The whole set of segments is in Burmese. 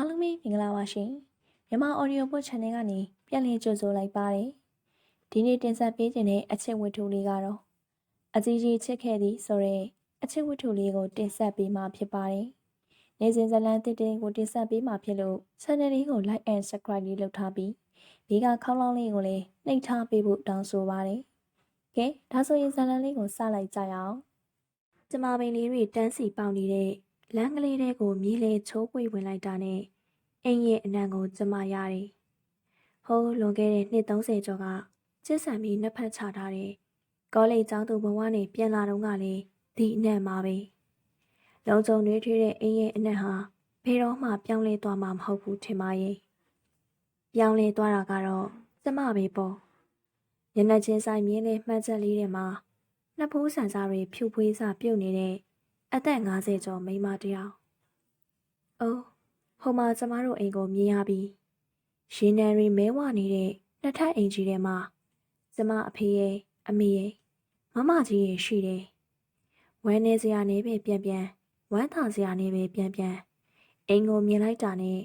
အားလုံးပဲမင်္ဂလာပါရှင်မြန်မာ audio book channel ကနေပြန်လည်ကြိုဆိုလိုက်ပါတယ်ဒီနေ့တင်ဆက်ပေးခြင်းတဲ့အချက်ဝတ္ထုလေးကတော့အကြီးကြီးချစ်ခဲ့သည်ဆိုတဲ့အချက်ဝတ္ထုလေးကိုတင်ဆက်ပေးမှာဖြစ်ပါတယ်နေစဉ်ဇလန်းတစ်တင်ကိုတင်ဆက်ပေးမှာဖြစ်လို့ channel လေးကို like and subscribe လေးလုပ်ထားပြီးဒီကခေါင်းလောင်းလေးကိုလည်းနှိပ်ထားပေးဖို့တောင်းဆိုပါတယ်ကဲဒါဆိုရင်ဇလန်းလေးကိုစလိုက်ကြရအောင်ကျမပင်လေးတွေတန်းစီပေါင်နေတဲ့ လမ်းကလေးတွေကိုမြေးလေချိုးပွေဝင်လိုက်တာနဲ့အိမ်ရဲ့အနံကိုကျမရတယ်။ဟိုးလွန်ခဲ့တဲ့နှစ်30ကျော်ကကျစ်ဆန်ပြီးနှစ်ဖက်ချထားတဲ့ကောလိပ်ကျောင်းသူဘဝနဲ့ပြန်လာတော့ကလည်းဒီအနံမှာပဲ။လုံခြုံတွေထွေးတဲ့အိမ်ရဲ့အနံဟာဘယ်တော့မှပြောင်းလဲသွားမှာမဟုတ်ဘူးထင်ပါရဲ့။ပြောင်းလဲသွားတာကတော့ကျမပဲပေါ့။ညနေချင်းဆိုင်မြင်းလေးမှတ်ချက်လေးတွေမှာနှစ်ဖိုးဆန်စားတွေဖြူဖွေးစပြုတ်နေတဲ့ အသက်50ကျော်မိန်းမတစ်ယောက်။အိုးဟိုမှာကျမတို့အိမ်ကိုမြင်ရပြီ။ရေနံရီမဲဝနေတဲ့နှစ်ထပ်အိမ်ကြီးထဲမှာကျမအဖေရဲ့အမေရဲ့မမကြီးရဲ့ရှိတယ်။ဝမ်းနေစရာနေပဲပြန်ပြန်ဝမ်းသာစရာနေပဲပြန်ပြန်အိမ်ကိုမြင်လိုက်တာနဲ့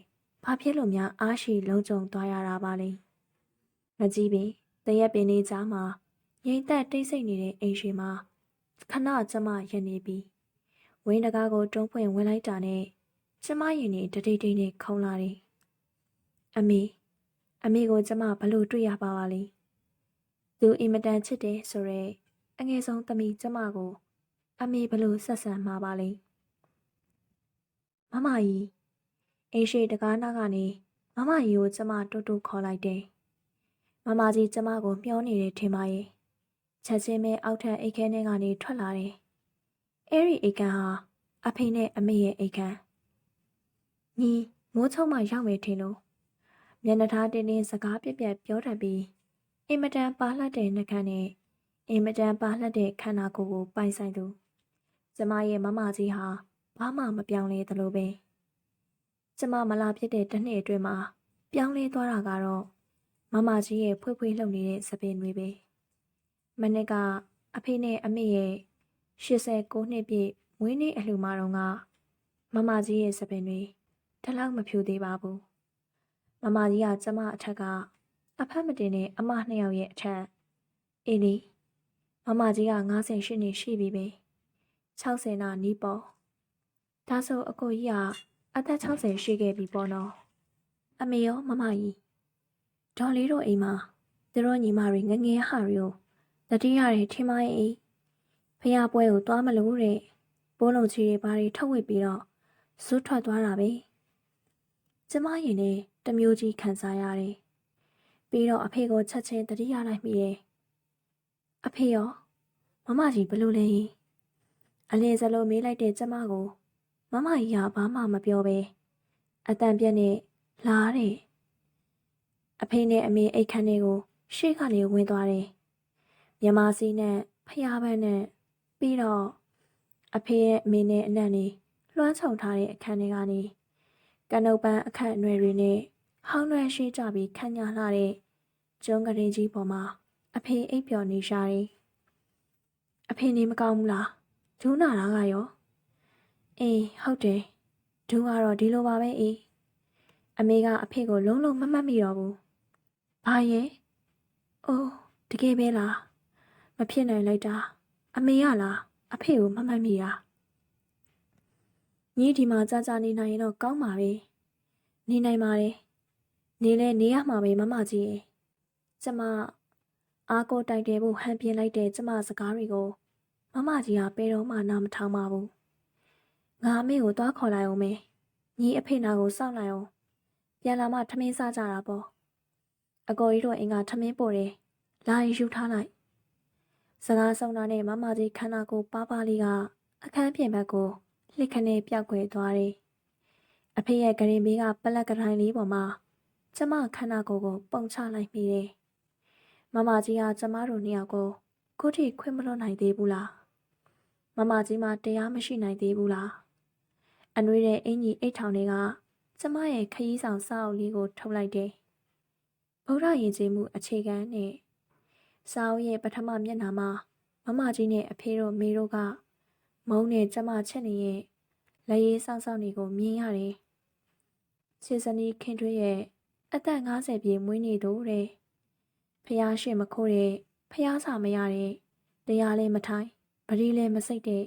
ဘာဖြစ်လို့များအားရှိလုံးကြုံသွားရတာပါလဲ။မကြည့်ပင်တရက်ပင်လေးကြားမှာငိမ့်သက်တိတ်ဆိတ်နေတဲ့အိမ်ရှိမှာခဏကျမရနေပြီ။ ဝင်းတကားကိုတွန်းဖွင့်ဝင်လိုက်တာနဲ့ကျမရင်နေတတိတ်တိတ်နဲ့ခုံလာတယ်။အမေအမေကိုကျမဘလို့တွေ့ရပါပါလိမ့်။သူအင်မတန်ချစ်တယ်ဆိုရဲအငယ်ဆုံးသမီးကျမကို အမေဘလို့ဆက်ဆံမှာပါလိမ့်။မမကြီးအိမ်ရှိတကားနာကနေမမကြီးကိုကျမတူတူခေါ်လိုက်တယ်။မမကြီးကျမကိုမျောနေတယ်ထင်ပါရဲ့။ချက်ချင်းပဲအောက်ထပ်အိတ်ခဲထဲကနေထွက်လာတယ်။ အဲ့ဒီအိတ်ကန်ဟာအဖေနဲ့အမေရဲ့အိတ်ကန်။ညီမိုးချုံမှရောက်မယ်ထင်လို့မျက်နှာထားတင်းတင်းစကားပြက်ပြက်ပြောတတ်ပြီးအင်မတန်ပါလှတဲ့နှကန်းနဲ့အင်မတန်ပါလှတဲ့ခန္ဓာကိုယ်ကိုပိုင်ဆိုင်သူကျမရဲ့မမကြီးဟာဘာမှမပြောင်းလဲသလိုပဲကျမမလာဖြစ်တဲ့တစ်နှစ်အတွင်းမှာပြောင်းလဲသွားတာကတော့မမကြီးရဲ့ဖွေးဖွေးလှုပ်နေတဲ့စပင်တွေပဲမနစ်ကအဖေနဲ့အမေရဲ့ 89နှစ်ပြည့်မွေးနေ့အလှူမှာတော့ကမမကြီးရဲ့စပင်တွေတလောက်မဖြူသေးပါဘူးမမကြီးကကျမအထက်ကအဖက်မတင်နဲ့အမနှစ်ယောက်ရဲ့အထက်အေးလီမမကြီးက98နှစ်ရှိပြီပဲ60နာနီးပေါ့ဒါဆိုအကိုကြီးကအသက်60ရှိခဲ့ပြီပေါ့နော်အမေရောမမကြီးဒေါ်လေးတို့အိမ်မှာသူတို့ညီမတွေငငယ်ဟာတွေကိုတတိယတွေထင်မရဲ့ ဖះပွဲကိုသွားမလို့တဲ့ပိုးလုံးချီတွေဘာတွေထုတ်ဝစ်ပြီးတော့ဇွတ်ထွက်သွားတာပဲကျမရင်နဲ့တမျိုးကြီးခံစားရတယ်ပြီးတော့အဖေကိုချက်ချင်းတတိယလိုက်မိတယ်အဖေရောမမကြီးဘလို့လဲအလင်းစလုံးမေးလိုက်တဲ့ကျမကိုမမကြီးကဘာမှမပြောပဲအတန်ပြက်နဲ့လာတဲ့အဖေနဲ့အမေအိတ်ခမ်းတွေကိုရှေ့ကနေဝင်သွားတယ်မြမစီးနဲ့ဖျားပန်းနဲ့ ပြီးတော့အဖေရဲ့အမေနဲ့အနံ့နေလွှမ်းခြုံထားတဲ့အခန်းထဲကနေကနုပ်ပန်းအခန့်အနွယ်တွေနဲ့ဟောင်းနှွယ်ရှိကြပြီးခန့်ညာလှတဲ့ကျုံးကလေးကြီးပေါ်မှာအဖေအိပ်ပျော်နေရှာတယ်။အဖေနေမကောင်းဘူးလား။ဒူးနာတာကရောအေးဟုတ်တယ်။ဒူးကတော့ဒီလိုပါပဲအေး။အမေကအဖေကိုလုံးလုံးမမှတ်မိတော့ဘူး။ဘာရဲ့။အိုးတကယ်ပဲလား။မဖြစ်နိုင်လိုက်တာ။ အမေကလားအဖေကိုမမှတ်မိတာ။ညီဒီမှာကြာကြာနေနိုင်ရင်တော့ကောင်းပါပဲ။နေနိုင်ပါတယ်။နေလဲနေရမှာပဲမမကြီးရဲ့။ကျမအားကိုတိုက်တယ်ဖို့ဟန်ပြင်းလိုက်တဲ့ကျမစကားတွေကိုမမကြီးကပေတော့မှနားမထောင်ပါဘူး။ငါအမေကိုသွားခေါ်လိုက်အောင်မေ။ညီအဖေနာကိုစောင့်လိုက်အောင်။ပြန်လာမှထမင်းစားကြတာပေါ့။အကိုကြီးတို့အင်ကထမင်းပို့တယ်။လာရင်ယူထားလိုက်။ စကားဆုံးတာနဲ့မမကြီးခန္ဓာကိုယ်ပါပါလေးကအခန်းပြင်ဘက်ကိုလှစ်ခနဲ့ပြောက်ွယ်သွားတယ်။အဖေရဲ့ဂရင်ဘေးကပလက်ကတိုင်းလေးပေါ်မှာကျမခန္ဓာကိုယ်ကိုပုံချလိုက်မိတယ်။မမကြီးကကျမတို့နှစ်ယောက်ကိုခုထိခွင့်မလွတ်နိုင်သေးဘူးလား။မမကြီးမှတရားမရှိနိုင်သေးဘူးလား။အနှွေးတဲ့အင်ကြီးအိတ်ထောင်တွေကကျမရဲ့ခရီးဆောင်စာအုပ်လေးကိုထုတ်လိုက်တယ်။ဗုဒ္ဓရင်ကျေးမှုအခြေခံနဲ့ စာအုပ်ရဲ့ပထမမျက်နှာမှာမမကြီးနဲ့အဖေတို့မေတို့ကမုံနဲ့ကျမချက်နေရဲ့လက်ရေးစောင့်စောင့်နေကိုမြင်ရတယ်။ခြေစနီးခင်ထွေးရဲ့အသက်50ပြည့်မွေးနေ့တို့တဲ့ဖះရှိမခိုးတဲ့ဖះစာမရတဲ့တရားလည်းမထိုင်ပရိလည်းမစိတ်တဲ့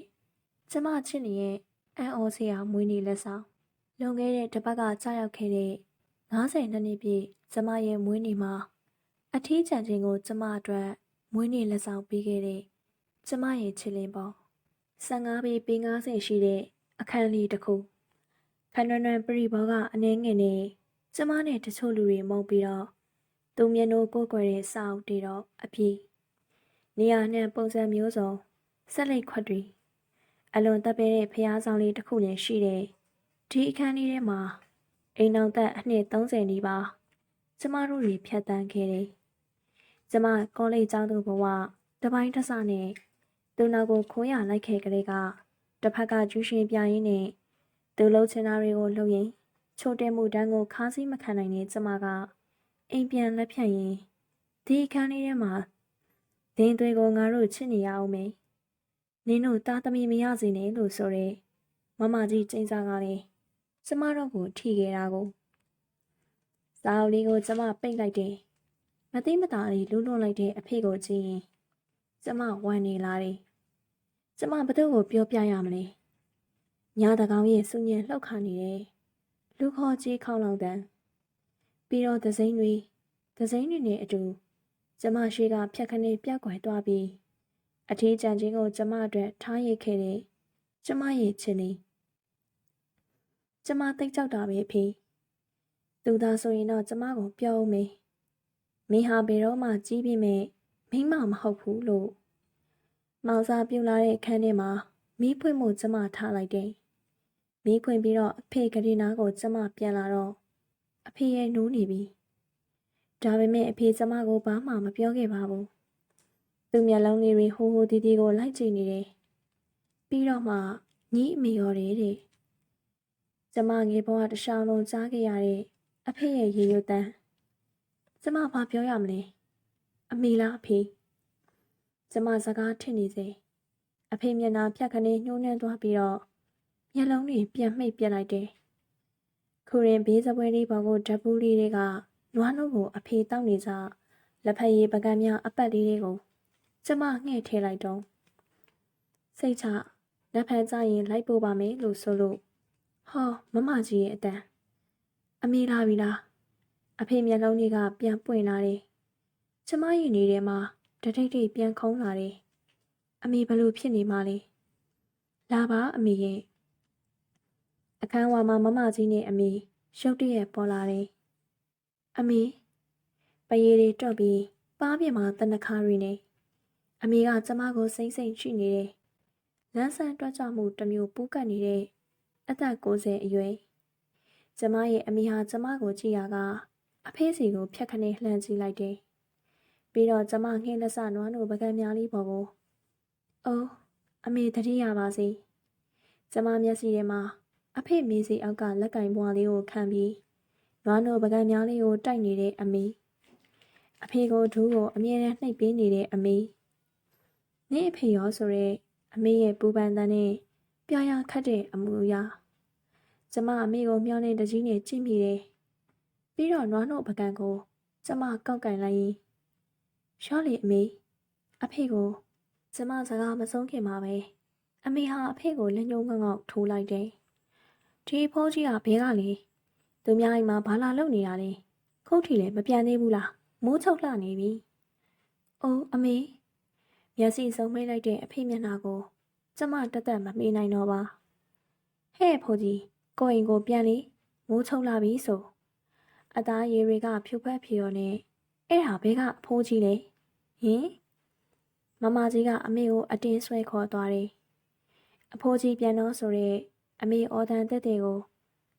ကျမချစ်နေရဲ့အန်အော်စရာမွေးနေ့လက်ဆောင်လွန်ခဲ့တဲ့တစ်ပတ်ကကြာရောက်ခဲ့တဲ့90နှစ်ပြည့်ကျမရဲ့မွေးနေ့မှာ အထီးကျန်ခြင်းကို ကျမအတွက်မွေးနေ့လက်ဆောင်ပေးခဲ့တဲ့ကျမရဲ့ချစ်လင်းပေါ့15ပေပေ90ရှိတဲ့အခန်းလေးတစ်ခုခန္ဓာနွယ်ပရိဘောကအနေငယ်နဲ့ကျမနဲ့တချို့လူတွေမုန်းပြီးတော့သူမျက်နှာကိုကိုွယ်တဲ့စောက်တီတော့အပြေးနေရာနဲ့ပုံစံမျိုးစုံဆက်လက်ခွက်တွေအလွန်တပ်ပဲတဲ့ဖျားဆောင်လေးတစ်ခုလည်းရှိတယ်ဒီအခန်းလေးထဲမှာအိမ်အောင်သက်အနှစ်30နီးပါးကျမတို့တွေဖြတ်တန်းခဲ့တယ် ကျမကောလိပ်ကျောင်းသူဘဝတပိုင်းတစ်စနဲ့သူနောက်ကိုခိုးရလိုက်ခဲ့ကလေးကတစ်ဖက်ကကျူးရှင်ပြရင်းနဲ့သူလှုပ်ချင်တာတွေကိုလှုပ်ရင်ချိုတဲမှုတန်းကိုခါးစည်းမခံနိုင်တဲ့ကျမကအိမ်ပြန်လက်ဖြတ်ရင်ဒီအခန်းလေးထဲမှာဒင်းသွေးကိုငါတို့ချစ်နေရအောင်မေနင်းတို့သားသမီးမရစေနဲ့လို့ဆိုရဲမမကြီးကျင်းစားကလည်းကျမတို့ကိုထိခဲ့တာကိုစာအုပ်လေးကိုကျမပိတ်လိုက်တယ် မသိမသာလေးလူးလွန်လိုက်တဲ့အဖေကိုကြည့်ရင်ကျမဝမ်းနေလာတယ်ကျမဘသူ့ကိုပြောပြရမလဲညာတကောင်ရဲ့စုညံလှုပ်ခါနေတယ်လူခေါ်ကြီးခေါင်းလောင်တန်းပြီးတော့သစိမ့်တွေသစိမ့်တွေနဲ့အတူကျမရှိကဖြတ်ခနဲ့ပြက်ကွယ်သွားပြီးအထီးကျန်ချင်းကိုကျမအတွက်ထားရခဲ့တဲ့ကျမရဲ့ချစ်နေကျမသိကြောက်တာပဲဖေသူသာဆိုရင်တော့ကျမကိုပြောဦးမေ မင်းဟာဘယ်တော့မှကြီးပြင်းမဲ့မိမမဟုတ်ဘူးလို့မောင်စာပြူလာတဲ့အခန်းထဲမှာမီးဖွင့်မှုကျမထားလိုက်တယ်မီးဖွင့်ပြီးတော့အဖေကလေးနာကိုကျမပြန်လာတော့အဖေရဲ့နိုးနေပြီဒါပေမဲ့အဖေကျမကိုဘာမှမပြောခဲ့ပါဘူးသူမျက်လုံးလေးတွေဟိုဟိုတီတီကိုလိုက်ကြည့်နေတယ်ပြီးတော့မှညီအမေရောတယ်တဲ့ကျမငယ်ဘဝတစ်လျှောက်လုံးကြားခဲ့ရတဲ့အဖေရဲ့ရေရွတ်တန်း ကျမဘာပြောရမလဲအမေလားအဖေကျမစကားထင်နေစေအဖေမျက်နှာဖြတ်ခနဲ့ညှိုးနှမ်းသွားပြီးတော့မျက်လုံးတွေပြန်မှိတ်ပြလိုက်တယ်ခုရင်ဘေးစပွဲလေးပေါ်ကိုဓပူးလေးတွေကနွားနှုတ်ကိုအဖေတောက်နေကြလက်ဖက်ရည်ပကံများအပတ်လေးတွေကိုကျမငှဲ့ထဲလိုက်တော့စိတ်ချလက်ဖက်ကြရင်လိုက်ပို့ပါမယ်လို့ဆိုလို့ဟောမမကြီးရဲ့အတန်အမေလာပြီလား အဖေမျက်လုံးတွေကပြန်ပွင့်လာတယ်ကျမရဲ့နေထဲမှာတထိတ်ထိတ်ပြန်ခုံးလာတယ်အမေဘလို့ဖြစ်နေမှလဲလာပါအမေရဲ့အခန်းဝါမှာမမကြီးနဲ့အမေရုတ်တရက်ပေါ်လာတယ်အမေပရေတွေတွတ်ပြီးပါးပြမှာတနခါရီနေအမေကကျမကိုစိမ့်စိမ့်ရှိနေတယ်လမ်းဆန်းတွက်ကြမှုတစ်မျိုးပူးကပ်နေတဲ့အသက်60အရွယ်ကျမရဲ့အမေဟာကျမကိုကြည့်ရက အဖေးစီကိုဖြတ်ခနဲ့လှမ်းကြည့်လိုက်တယ်ပြီးတော့ကျမငှင်းလက်စနွားနို့ပကံများလေးပေါ်ကိုအိုးအမေတတိယပါစေကျမမျက်စိထဲမှာအဖေမေးစီအောက်ကလက်ကင်ဘွားလေးကိုခံပြီးနွားနို့ပကံများလေးကိုတိုက်နေတဲ့အမေအဖေကိုဒူးကိုအမြဲတမ်းနှိပ်ပေးနေတဲ့အမေနေအဖေရောဆိုရဲအမေရဲ့ပူပန်တန်းနဲ့ပြာရခတ်တဲ့အမူအရာကျမအမေကိုမျောနေတကြီးနဲ့ကြည့်မိတယ် ပြီးတော့နွားနို့ပကံကို ကျမကောက်ကင်လိုက်ရင်ရှော့လီအမေအဖေကို ကျမစကားမဆုံးခင်မှာပဲအမေဟာအဖေကိုလက်ညှိုးငေါငေါထိုးလိုက်တယ်ဒီဖိုးကြီးကဘဲကလေသူများအိမ်မှာဘာလာလုပ်နေတာလဲခုတ်ထီလည်းမပြန်သေးဘူးလားမိုးချုပ်လှနေပြီအိုးအမေမျက်စိစုံမိတ်လိုက်တဲ့အဖေမျက်နှာကို ကျမတက်တက်မမေးနိုင်တော့ပါဟဲ့ဖိုးကြီးကိုအိမ်ကိုပြန်လေမိုးချုပ်လာပြီဆို အသားရည်တွေကဖြူဖက်ဖြူရောနဲ့အဲ့ဟာဘဲကအဖိုးကြီးလေဟင်မမကြီးကအမေကိုအတင်းဆွဲခေါ်သွားတယ်အဖိုးကြီးပြန်တော့ဆိုရဲအမေအော်တန်တက်တဲ့ကို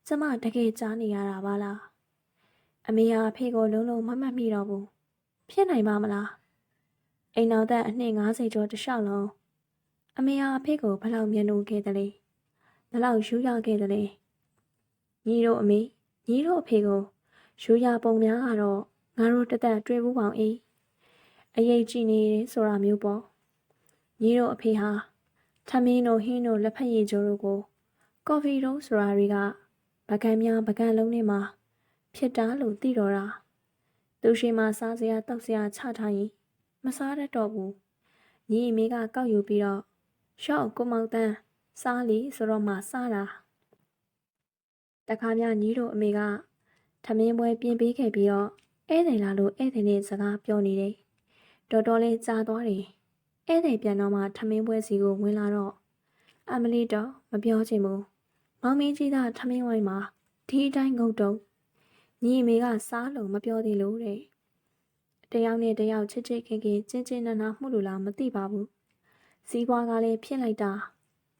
ကျမတကယ်ကြားနေရတာပါလားအမေဟာအဖေကိုလုံးလုံးမမှတ်မိတော့ဘူးဖြစ်နိုင်ပါမလားအိမ်တော်သက်အနှစ်90ကျော်တလျှောက်လုံးအမေဟာအဖေကိုဘလောက်မျက်နှာခဲ့တယ်လဲဘလောက်ယူရခဲ့တယ်လဲညီတို့အမေညီတို့အဖေကို ယူရပုံများကတော့ငါတို့တသက်တွေ့ဘူးပေါင်အေးအရေးကြည့်နေဆိုတာမျိုးပေါ့ညီတို့အဖေဟာထမင်းတို့ဟင်းတို့လက်ဖက်ရည်ကြိုးတို့ကိုကော်ဖီတို့ဆိုတာတွေကပကံများပကံလုံးထဲမှာဖြစ်တာလို့သိတော့တာသူရှိမှစားစရာတောက်စရာချထားရင်မစားတတ်တော့ဘူးညီအမေကကောက်ယူပြီးတော့ရှော့ကိုမောင်တန်းစားလီဆိုတော့မှစားတာတခါမှညီတို့အမေက ထမင်းပွဲပြင်ပေးခဲ့ပြီးတော့ဧည့်သည်လာလို့ဧည့်သည်နဲ့စကားပြောနေတယ်တော်တော်လေးကြားသွားတယ်ဧည့်သည်ပြန်တော့မှထမင်းပွဲစီကိုဝင်လာတော့အမလီတော့မပြောချင်ဘူးမောင်မင်းကြီးကထမင်းဝိုင်းမှာဒီအတိုင်းငုတ်တုံညီအမေကစားလို့မပြောသေးလို့တဲ့တယောက်နဲ့တယောက်ချစ်ချစ်ခင်ခင်ချင်းချင်းနာနာမှုလို့လားမသိပါဘူးစီးပွားကလည်းဖြစ်လိုက်တာ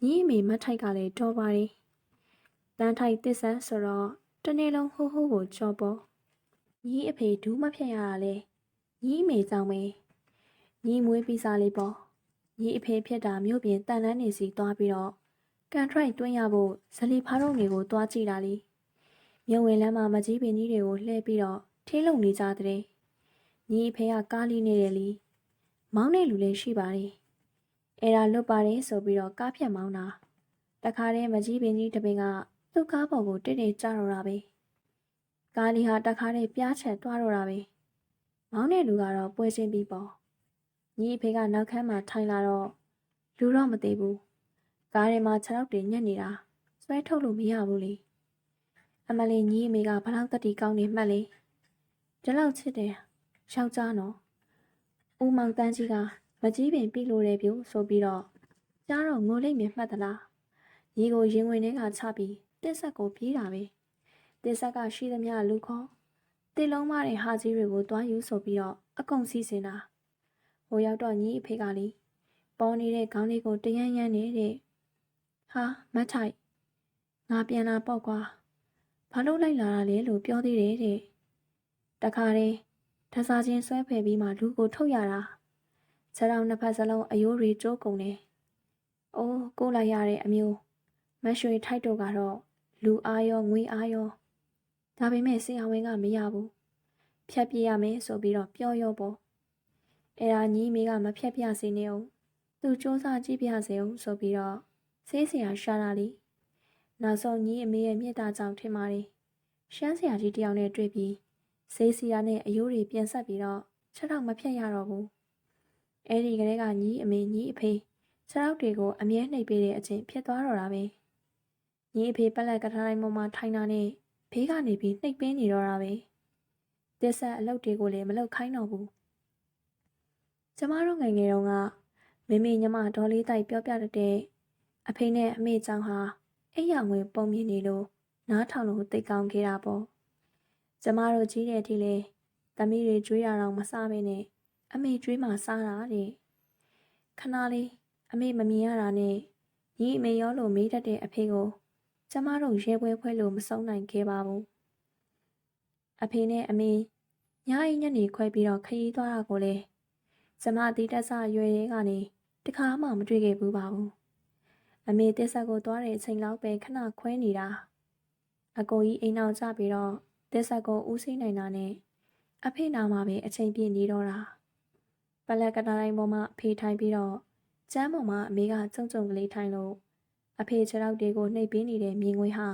ညီအမေမတ်ထိုက်ကလည်းတော်ပါတယ်တန်းထိုက်တစ်ဆန်းဆိုတော့ တနေ့လုံးဟိုးဟိုးကိုကြော်ပေါ်ညီအဖေဒူးမဖြတ်ရတာလေညီအမေကြောင့်ပဲညီမွေးပြီးစားလေးပေါ့ညီအဖေဖြစ်တာမြို့ပြင်တန်လန်းနေစီသွားပြီးတော့ကန်ထရိုက်တွင်းရဖို့ဇလီဖားတို့တွေကိုတွားကြည့်တာလေမြုံဝင်လမ်းမှာမကြီးပင်ကြီးတွေကိုလှည့်ပြီးတော့ထိလုံနေကြတဲ့ညီအဖေကကားလေးနေတယ်လीမောင်းတဲ့လူလည်းရှိပါတယ်အဲ့ဒါလွတ်ပါတယ်ဆိုပြီးတော့ကားဖြတ်မောင်းတာတခါတည်းမကြီးပင်ကြီးတပင်က သူ့ကားပေါ်ကိုတိတ်တိတ်ကျတော့တာပဲကားလေးဟာတခါတည်းပြားချက်သွားတော့တာပဲမောင်းတဲ့လူကတော့ပွဲချင်းပြီးပေါ့ညီအဖေကနောက်ခန်းမှာထိုင်လာတော့လူတော့မသိဘူးကားထဲမှာခြေထောက်တွေညက်နေတာဆွဲထုတ်လို့မရဘူးလေအမလေးညီအမေကဘလောက်တတိကောင်းနေမှတ်လေဒီလောက်ချစ်တယ်ယောက်ျားနော်ဦးမောင်တန်းကြီးကမကြီးပင်ပြီလို့တယ်ပြူဆိုပြီးတော့ကြားတော့ငိုလိမ့်မြမှတ်သလားညီကိုရင်ဝင်ထဲကချပြီး တစ်ဆက်ကိုပြေးတာပဲတစ်ဆက်ကရှိသမျှလူခေါ်တေလုံးမတဲ့ဟာကြီးတွေကိုတွားယူဆိုပြီးတော့အကုန်စီးစင်တာဟိုရောက်တော့ညီအဖေကလေပေါ်နေတဲ့ခေါင်းလေးကိုတရမ်းရမ်းနေတဲ့ဟာမတ်ထိုက်ငါပြန်လာပေါ့ကွာဘာလို့လိုက်လာတာလဲလို့ပြောသေးတယ်တဲ့တခါတည်းထဆာချင်းဆွဲဖယ်ပြီးမှလူကိုထုတ်ရတာခြေထောက်နှစ်ဖက်စလုံးအယိုးတွေကျိုးကုန်တယ်။အိုးကိုလိုက်ရတဲ့အမျိုးမရွှေထိုက်တို့ကတော့ လူအားရောငွေအားရောဒါပေမဲ့ဆရာဝန်ကမရဘူး။ဖြတ်ပြရမယ်ဆိုပြီးတော့ပြောရောပေါ့။အဲ့ဒါညီမေကမဖြတ်ပြစေနဲ့အောင်သူစူးစမ်းကြည့်ပြစေအောင်ဆိုပြီးတော့ဆေးဆရာရှာတာလေ။နောက်ဆုံးညီအမေရဲ့မြေတာကြောင့်ထင်ပါတယ်။ရှမ်းဆရာကြီးတယောက်နဲ့တွေ့ပြီးဆေးဆရာနဲ့အယိုးတွေပြန်ဆက်ပြီးတော့ချက်တော့မဖြတ်ရတော့ဘူး။အဲ့ဒီကလေးကညီအမေညီအဖေခြေထောက်တွေကိုအမြဲနှိပ်ပေးတဲ့အချိန်ဖြစ်သွားတော့တာပဲ။ ညီအဖေပလက်ကထားတိုင်းပေါ်မှာထိုင်တာနဲ့ဘေးကနေပြီးနှိပ်ပင်းနေတော့တာပဲ။တစ်ဆက်အလုပ်တွေကိုလည်းမလုပ်ခိုင်းတော့ဘူး။ကျမတို့ငယ်ငယ်တုန်းကမမေညီမဒေါ်လေးတိုက်ပြောပြတတ်တဲ့အဖေနဲ့အမေကြောင့်ဟာအိယာငွေပုံမြင်နေလို့နားထောင်လို့သိကောင်းခဲ့တာပေါ့။ကျမတို့ကြီးတဲ့အထိလေသမီးတွေကြွေးရအောင်မစားဘဲနဲ့အမေကြွေးမှစားတာတဲ့ခဏလေးအမေမမြင်ရတာနဲ့ညီအမေရောလို့မေးတတ်တဲ့အဖေကို ကျမတို့ရဲပွဲဖွဲလို့မဆုံးနိုင်ခဲ့ပါဘူးအဖေနဲ့အမေညအိညနေခွဲပြီးတော့ခရီးသွားတာကိုလေကျမတီးတက်ဆရွယ်ရဲကနေတခါမှမတွေ့ခဲ့ဘူးပါဘူးအမေတက်ဆက်ကိုသွားတဲ့အချိန်လောက်ပဲခဏခွဲနေတာအကိုကြီးအိမ်အောင်ကြပြီးတော့တက်ဆက်ကိုဦးစိနိုင်တာနဲ့အဖေနာမှာပဲအချိန်ပြည့်နေတော့တာပလက်ကတာတိုင်းပေါ်မှာအဖေထိုင်ပြီးတော့ကျမ်းပေါ်မှာအမေကကြုံကြုံကလေးထိုင်လို့ အဖေခြေထောက်တွေကိုနှိပ်ပေးနေတဲ့မြင်ကွင်းဟာ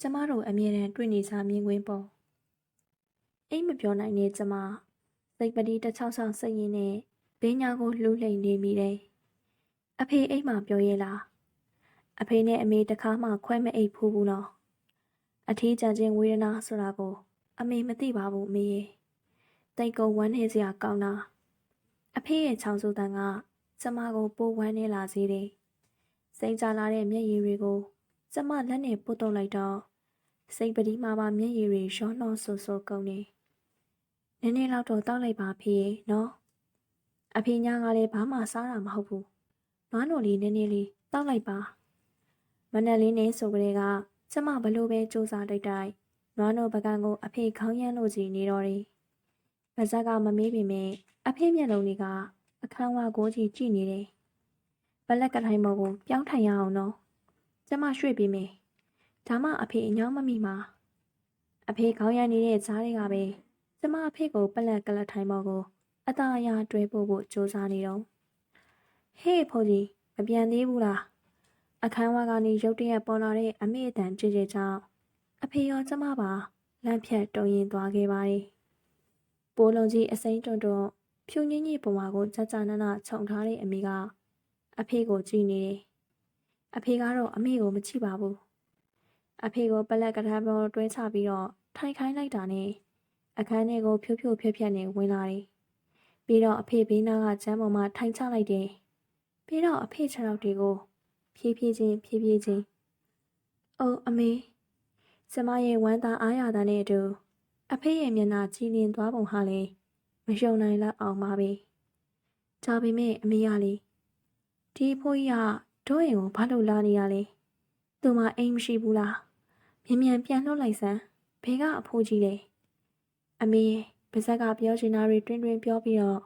ကျမတို့အမြဲတမ်းတွေ့နေစားမြင်ကွင်းပေါ့အိမ်မပြောနိုင်တဲ့ကျမစိတ်ပတိတစ်ချောင်းဆောင်စိတ်ရင်းနဲ့ဘေးညာကိုလှူးလှိမ်နေမိတယ်အဖေအိမ်မှာပြောရဲလားအဖေနဲ့အမေတခါမှခွဲမအိပ်ဖူးဘူးနော်အထီးကြံခြင်းဝေဒနာဆိုတာကို အမေမသိပါဘူးအမေရဲ့တိတ်ကုံဝမ်းနေစရာကောင်းတာအဖေရဲ့ချောင်းစုတန်ကကျမကိုပိုးဝမ်းနေလာစေတယ် စိတ်ကြလာတဲ့မျက်ရည်တွေကိုကျမလက်နဲ့ပုတ်တုပ်လိုက်တော့စိတ်ပတိမှာပါမျက်ရည်တွေရောနှောဆူဆူကုန်နေနည်းနည်းတော့တောက်လိုက်ပါဖေးနော်အဖေညာကလည်းဘာမှစားတာမဟုတ်ဘူးနွားနိုလေးနည်းနည်းလေးတောက်လိုက်ပါမနက်လေးနဲ့ဆိုကြတဲ့ကကျမဘလို့ပဲစူးစားတိုက်တိုက်နွားနိုပကံကိုအဖေခေါင်းရမ်းလို့ကြီးနေတော့တယ်။ဗဇက်ကမမေးပေမဲ့အဖေမျက်လုံးတွေကအခန်းဝါကိုကြီးကြည့်နေတယ်။ ဘလက်ကထိုင်ပေါ်ကိုပြောင်းထိုင်ရအောင်နော်။ကျမရွှေ့ပြီးမယ်။ဒါမှအဖေအညောင်းမမိမှာ။အဖေခေါင်းရမ်းနေတဲ့ဈားတွေကပဲကျမအဖေကိုပလက်ကလထိုင်ပေါ်ကို အသာအရာတွဲပို့ဖို့စူးစမ်းနေတော့ဟေးဖိုးကြီးမပြန်သေးဘူးလား။အခန်းဝါကနေရုတ်တရက်ပေါ်လာတဲ့အမေအတန်ကြည်ကြည်ကြောင့်အဖေရောကျမပါလန့်ဖြတ်တုံရင်သွားခဲ့ပါတယ်။ပိုးလုံးကြီးအစိမ့်တွန့်တွန့်ဖြူညင်းကြီးပုံမှာကိုကြကြနနခြုံထားတဲ့အမေက အဖေကိုကြည့်နေတယ်။အဖေကတော့အမေကိုမကြည့်ပါဘူး။အဖေကိုပလက်ကထားပေါ်တွဲချပြီးတော့ထိုင်ခိုင်းလိုက်တာနဲ့အခန်းထဲကိုဖြိုးဖြိုးဖြက်ဖြက်နဲ့ဝင်လာတယ်။ပြီးတော့အဖေဘေးနားကကျမ်းပေါ်မှာထိုင်ချလိုက်တယ်။ပြီးတော့အဖေခြေထောက်တွေကိုဖြည်းဖြည်းချင်းဖြည်းဖြည်းချင်းအိုးအမေကျမရဲ့ဝမ်းသာအားရတာနဲ့အတူအဖေရဲ့မျက်နှာကြည်လင်သွားပုံဟာလေမယုံနိုင်လောက်အောင်ပါပဲ။ဒါပေမဲ့အမေရလေ ဒီအဖိုးကြီးကတို့ရင်ကိုဘာလို့လာနေရလဲ။သူမအိမ်မရှိဘူးလား။မြန်မြန်ပြန်လှုပ်လိုက်စမ်းဘဲကအဖိုးကြီးလေ။အမေရဲ့ပါဇက်ကပြောချင်တာတွေတွင်တွင်ပြောပြီးတော့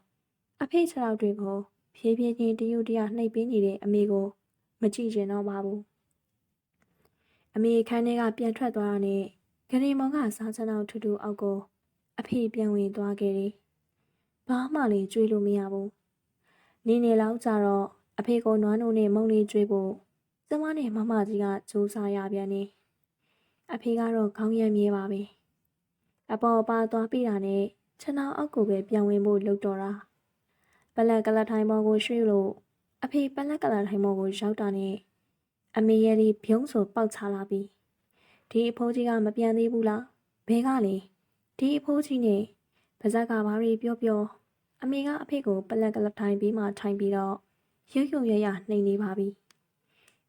အဖေခြေထောက်တွေကို ဖြည်းဖြည်းချင်းတယူတရနှိပ်ပေးနေတဲ့အမေကို မကြည့်ချင်တော့ပါဘူး။အမေခန်းထဲကပြန်ထွက်သွားတာနဲ့ဂရီမောင်ကစားချမ်းအောင်ထူထူအောက်ကိုအဖေပြန်ဝင်သွားခဲ့တယ်။ဘာမှလည်းကြွေးလို့မရဘူး။နေနေလောက်ကြတော့ အဖေကိုနွားနို့နဲ့မုံလေးကြွေးဖို့ကျမနဲ့မမကြီးကစူးစားရပြန်နေ။အဖေကတော့ခေါင်းရမ်းမြဲပါပဲ။အပေါ်ပါသွားပြီးတာနဲ့ခြံအောင်အောက်ကိုပဲပြန်ဝင်ဖို့လုပ်တော့တာ။ပလက်ကလထိုင်ပေါ်ကိုရွှေ့လို့အဖေပလက်ကလထိုင်ပေါ်ကိုရောက်တာနဲ့အမေရဲ့ဒီပြုံးဆိုပေါက်ချလာပြီးဒီအဖိုးကြီးကမပြန်သေးဘူးလားဘဲကလေဒီအဖိုးကြီးနဲ့ပါဇက်ကဘာတွေပြောပြောအမေကအဖေကိုပလက်ကလထိုင်ပြီးမှထိုင်ပြီးတော့ ရုပ်ရုပ်ရရနှိမ်နေပါပြီ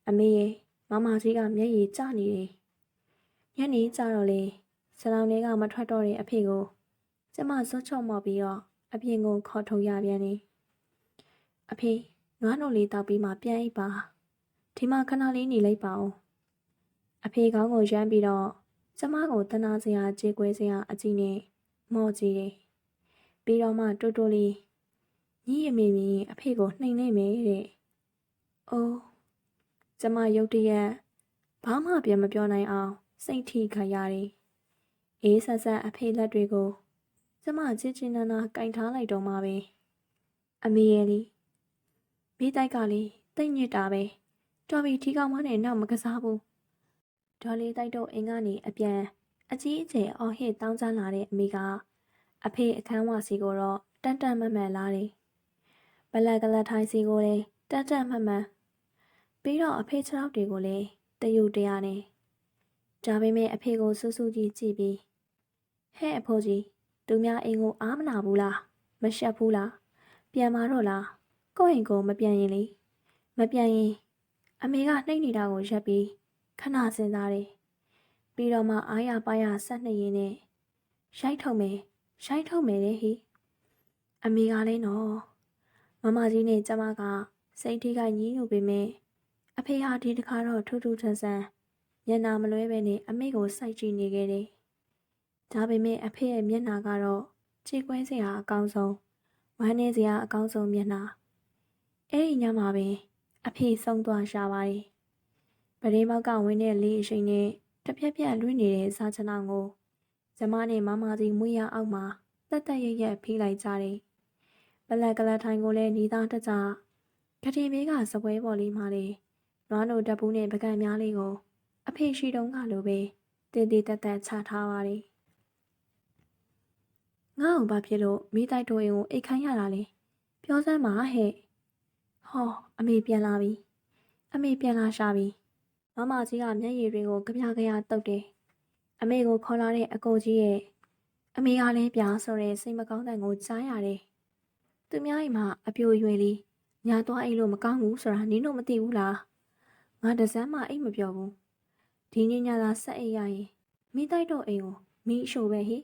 အမေရဲ့မမကြီးကမျက်ရည်ကျနေတယ်ညနေကျတော့လေဆလောင်လေးကမထွက်တော့တဲ့အဖေကိုကျမစွတ်ချော့မော့ပြီးတော့အပြင်ကိုခေါ်ထုတ်ရပြန်နေအဖေနွားနို့လေးတောက်ပြီးမှပြန်အိပ်ပါဒီမှာခဏလေးနေလိုက်ပါဦးအဖေကောင်းကိုရမ်းပြီးတော့ကျမကိုတနာစရာကြေကွဲစရာအကြည့်နဲ့မော့ကြည့်တယ်ပြီးတော့မှတိုးတိုးလေး ညီအမေမြင်အဖေကိုနှိမ်နေမယ်တဲ့အိုးကျမရုတ်တရက်ဘာမှပြန်မပြောနိုင်အောင်စိတ်ထိခါရတယ်အေးဆက်ဆက်အဖေလက်တွေကိုကျမချစ်ချင်နာနာကင်ထားလိုက်တော့မှပဲအမေရဲ့လေးမိတိုက်ကလေးတိတ်ညစ်တာပဲတော်ပြီဒီကောင်မနဲ့နောက်မကစားဘူးဒေါ်လေးတိုက်တော့အိမ်ကနေအပြန်အကြီးအကျယ်အော်ဟစ်တောင်းချလာတဲ့အမေကအဖေအခန်းဝစီကိုတော့တန်တန်မတ်မတ်လာတယ် ဘလက်ကလထိုင်းစီကိုလည်းတန်တန်မတ်မတ်ပြီးတော့အဖေခြေထောက်တွေကိုလည်းတယူတရနဲ့ဒါပေမဲ့အဖေကိုစူးစူးကြီးကြည့်ပြီးဟဲ့အဖိုးကြီးသူများအိမ်ကိုအားမနာဘူးလားမရှက်ဘူးလားပြန်มาတော့လားကိုယ့်အိမ်ကိုမပြန်ရင်လေမပြန်ရင် အမေကနှိမ့်နေတာကိုရက်ပြီးခဏစဉ်းစားတယ်ပြီးတော့မှအားရပါရဆက်နေရင်နဲ့ရိုက်ထုတ်မယ်ရိုက်ထုတ်မယ်လေဟိအမေကလည်းနော် မမကြီးနဲ့ကျမကစိတ်ထိခိုက်ညှိညူပေမဲ့အဖေဟာဒီတခါတော့ထူးထူးဆန်းဆန်းမျက်နာမလွဲပဲနဲ့အမေကိုစိုက်ကြည့်နေခဲ့တယ်ဒါပေမဲ့အဖေရဲ့မျက်နာကတော့ခြေကွဲစရာအကောင်းဆုံးဝမ်းနည်းစရာအကောင်းဆုံးမျက်နှာအဲ့ဒီညမှာပဲအဖေဆုံးသွားရှာပါတယ်ပရင်းမောက်ကဝင်းတဲ့လေးအရှိန်နဲ့တပြက်ပြက်လွှင့်နေတဲ့စားချနာကိုကျမနဲ့မမကြီးမွေးရအောက်မှာတက်တက်ရရက်ဖိလိုက်ကြတယ် ပလက်ကလထိုင်ကိုလည်းညီသားတကြကတိမေးကစပွဲပေါ်လေးမှလေနွားနို့တပ်ပူးနဲ့ပကံများလေးကို အဖေရှိတုံးကလိုပဲတည်တည်တက်တက်ချထားပါတယ်ငါ့ကိုဘာဖြစ်လို့မိတိုက်တို့ရင်ကိုအိတ်ခိုင်းရတာလဲပြောစမ်းပါဟဲ့ဟောအမေပြန်လာပြီအမေပြန်လာရှာပြီမမကြီးကမျက်ရည်တွေကိုကြပြကြရတုတ်တယ်အမေကိုခေါ်လာတဲ့အကိုကြီးရဲ့အမေကလည်းပြားဆိုတဲ့စိတ်မကောင်းတဲ့ကိုကြားရတယ် သူများအိမ်မှာအပြိုရွယ်လေးညာသွားအိမ်လို့မကောင်းဘူးဆိုတာနင်းတို့မသိဘူးလားငါတစမ်းမှအိမ်မပြောဘူးဒီနေ့ညသာဆက်အိမ်ရရင်မိတိုက်တော့အိမ်ကိုမီးရှို့ပဲဟိ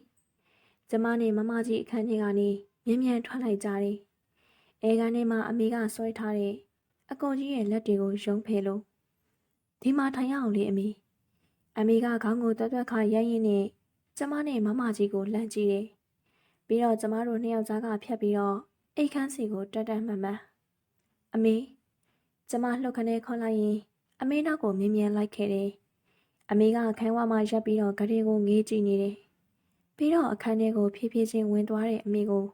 ကျမနဲ့မမကြီးအခန်းထဲကနေမြန်မြန်ထွက်လိုက်ကြတယ်အဲကနေ့မှအမေကဆွဲထားတဲ့အကောင်ကြီးရဲ့လက်တွေကိုယုံဖယ်လို့ဒီမှာထိုင်ရအောင်လေအမေအမေကခေါင်းကိုတွတ်တွတ်ခါရိုက်ရင်းနဲ့ကျမနဲ့မမကြီးကိုလှမ်းကြည့်တယ်ပြီးတော့ကျမတို့နှစ်ယောက်သားကဖြတ်ပြီးတော့ အိတ်ခမ်းစီကိုတက်တက်မှန်မှန်အမေကျမလှုပ်ခနဲခေါ်လိုက်ရင်အမေနောက်ကိုမြင်မြန်လိုက်ခဲ့တယ်။အမေကခန်းဝါမှာရပ်ပြီးတော့ဂရေကိုငေးကြည့်နေတယ်။ပြီးတော့အခန်းထဲကိုဖြည်းဖြည်းချင်းဝင်သွားတဲ့အမေကို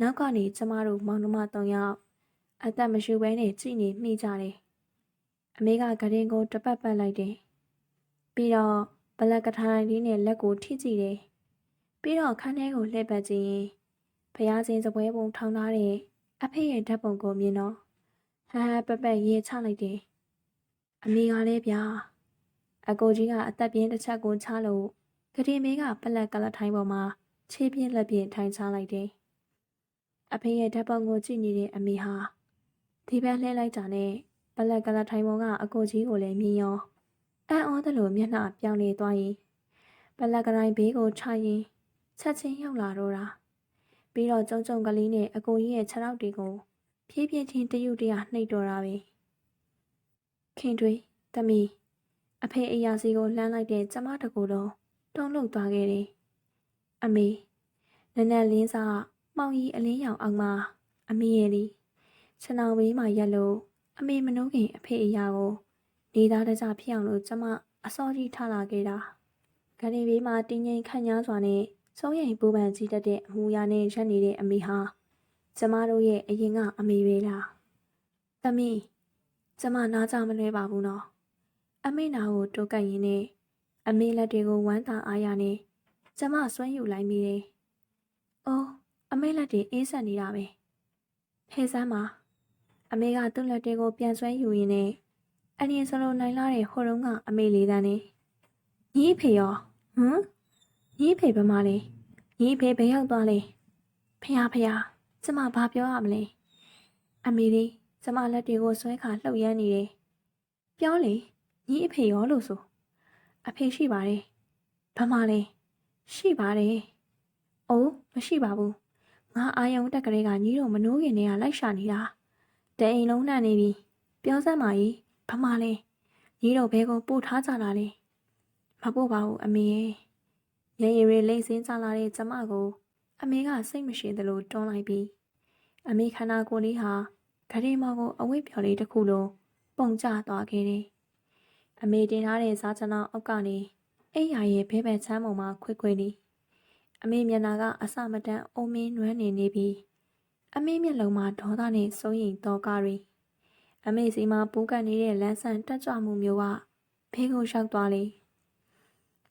နောက်ကနေကျမတို့မောင်နှမ၃ယောက်အသက်မရှူဘဲနဲ့ကြည်နေမိကြတယ်။အမေကဂရင်ကိုတပတ်ပတ်လိုက်တယ်။ပြီးတော့ဘလက်ကထိုင်လေးနဲ့လက်ကိုထိကြည့်တယ်။ပြီးတော့ခန်းထဲကိုလှည့်ပတ်ကြည့်ရင် ဖျားစင်စပွဲပုံထောင်ထားတဲ့အဖေရဲ့ဓာတ်ပုံကိုမြင်တော့ဟဟပက်ပက်ရေးချလိုက်တယ်။အမေကလည်းဗျာအကိုကြီးကအသက်ပြင်းတစ်ချက်ကိုချလို့ကတိမေးကပလက်ကလထိုင်ပေါ်မှာခြေပြင်းလက်ပြင်းထိုင်ချလိုက်တယ်။အဖေရဲ့ဓာတ်ပုံကိုကြည့်နေတဲ့အမေဟာဒီဘက်လှည့်လိုက်တာနဲ့ပလက်ကလထိုင်ပေါ်ကအကိုကြီးကိုလည်းမြင်ရောအံ့ဩသလိုမျက်နှာပြောင်းလဲသွားရင်ပလက်ကတိုင်းဘေးကိုချရင်ချက်ချင်းရောက်လာတော့တာ ပြီးတော့ကြုံကြုံကလေးနဲ့အကိုကြီးရဲ့ခြေထောက်တွေကိုဖြည်းဖြည်းချင်းတရုတ်တရာနှိပ်တော့တာပဲခင်တွေတမီအဖေအရာစီကိုလှမ်းလိုက်တဲ့ကျမတကူတော့တုံ့လုံသွားခဲ့တယ်အမေနနက်လင်းစားမှောင်ရီအလင်းရောင်အောင်မှာအမေရဲ့လီခြံအောင်ဘေးမှာရက်လို့အမေမနှုံးခင်အဖေအရာကိုနေသားတကြဖြစ်အောင်လို့ကျမအစောကြီးထားလာခဲ့တာဂရီဘေးမှာတင်းငိမ်ခန့်ညားစွာနဲ့ စိုးရိမ်ပူပန်ကြီးတတ်တဲ့အမူအရာနဲ့ရက်နေတဲ့အမေဟာကျမတို့ရဲ့အရင်ကအမေပဲလားသမီးကျမနားကြမလွဲပါဘူးနော်အမေနာကိုတိုးကပ်ရင်းနဲ့အမေလက်တွေကိုဝမ်းသာအားရနဲ့ကျမဆွမ်းယူလိုက်မိတယ်။အိုးအမေလက်တွေအေးဆက်နေတာပဲ။ဖဲစမ်းပါအမေကသူ့လက်တွေကိုပြန်ဆွဲယူရင်းနဲ့အရင်စလိုနိုင်လာတဲ့ဟိုတုန်းကအမေလေးတန်းနဲ့ညီဖေရောဟမ် ညီဖေဘယ်မှာလဲညီဖေဘယ်ရောက်သွားလဲဖះဖះကျမဘာပြောရမလဲအမေလေးကျမလက်တွေကိုဆွဲခါလှုပ်ရမ်းနေတယ်ပြောလေညီအဖေရောလို့ဆိုအဖေရှိပါတယ်ဘာမှလဲရှိပါတယ်အိုးမရှိပါဘူးငါအာယုံတက်ကလေးကညီတို့မနိုးခင်တည်းကလိုက်ရှာနေတာတအိမ်လုံးနှံ့နေပြီပြောစမ်းပါကြီးဘာမှလဲညီတို့ဘဲကိုပို့ထားကြတာလေမပို့ပါဘူးအမေရဲ့ ရရရီလိမ့်စင်းကြလာတဲ့ကျမကို အမေကစိတ်မရှိသလိုတွန်းလိုက်ပြီးအမေခန္ဓာကိုယ်လေးဟာဂရီမော်ကိုအဝိပြော်လေးတစ်ခုလုံးပုံကျသွားခဲ့တယ်။အမေတင်ထားတဲ့ဇာချနာအောက်ကနေအိယာရဲ့ဘဲဘဲချမ်းပေါ်မှာခွေခွေနေအမေမျက်နှာကအစမတန်အုံမင်းနွမ်းနေနေပြီးအမေမျက်လုံးမှာဒေါသနဲ့စိုးရိမ်တော့ကားရီအမေစီမှာပူးကန်နေတဲ့လမ်းဆန်တက်ကြွမှုမျိုးကဖေးကိုလျှောက်သွားလေ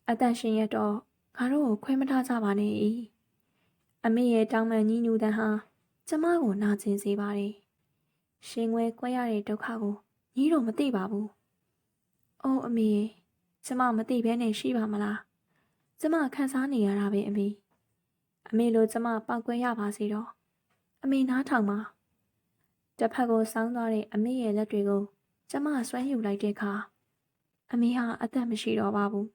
အသက်ရှင်ရတော့ ငါတို့ကိုခွဲမထားကြပါနဲ့ဤအမေရဲ့တောင်းပန်ကြီးညူတန်းဟာကျမကိုနာကျင်စေပါတယ်ရှင်ခွဲကွဲရတဲ့ဒုက္ခကိုညီတို့မသိပါဘူးအိုးအမေကျမမသိဘဲနဲ့ရှိပါမလားကျမခံစားနေရတာပဲအမေအမေလိုကျမပောက်ကွဲရပါစေတော့အမေနားထောင်ပါတစ်ဖက်ကိုစောင်းသွားတဲ့အမေရဲ့လက်တွေကိုကျမဆွဲယူလိုက်တဲ့အခါအမေဟာအသက်မရှိတော့ပါဘူး